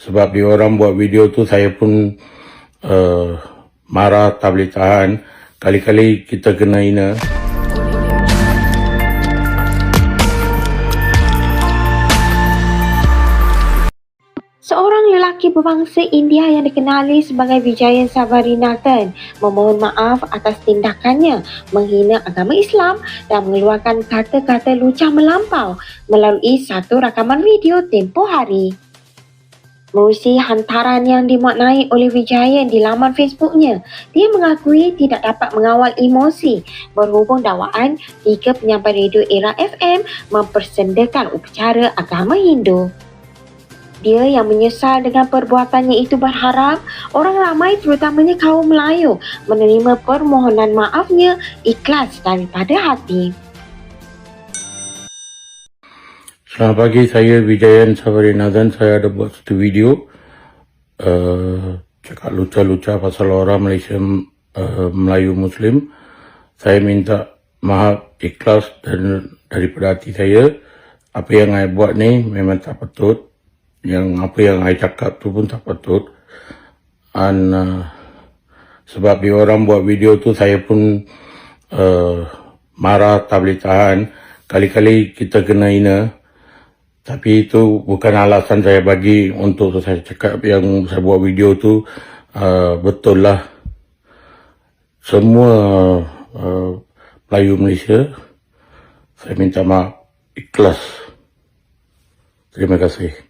Sebab dia orang buat video tu saya pun uh, marah tak boleh tahan. Kali-kali kita kena hina. Seorang lelaki berbangsa India yang dikenali sebagai Vijayan Sabarinathan memohon maaf atas tindakannya menghina agama Islam dan mengeluarkan kata-kata lucah melampau melalui satu rakaman video tempoh hari. Merusi hantaran yang dimaknai oleh Vijayan di laman Facebooknya, dia mengakui tidak dapat mengawal emosi berhubung dakwaan tiga penyampai radio era FM mempersendakan upacara agama Hindu. Dia yang menyesal dengan perbuatannya itu berharap orang ramai terutamanya kaum Melayu menerima permohonan maafnya ikhlas daripada hati. Selamat pagi, saya Vijayan Sabarinathan. Saya ada buat satu video uh, cakap luca-luca pasal orang Malaysia uh, Melayu Muslim. Saya minta maaf ikhlas dan daripada hati saya. Apa yang saya buat ni memang tak patut. Yang apa yang saya cakap tu pun tak patut. Dan uh, sebab dia orang buat video tu saya pun uh, marah tak boleh tahan. Kali-kali kita kena hina. Tapi itu bukan alasan saya bagi untuk saya cakap yang saya buat video tu uh, betul lah. Semua uh, Melayu Malaysia, saya minta maaf ikhlas. Terima kasih.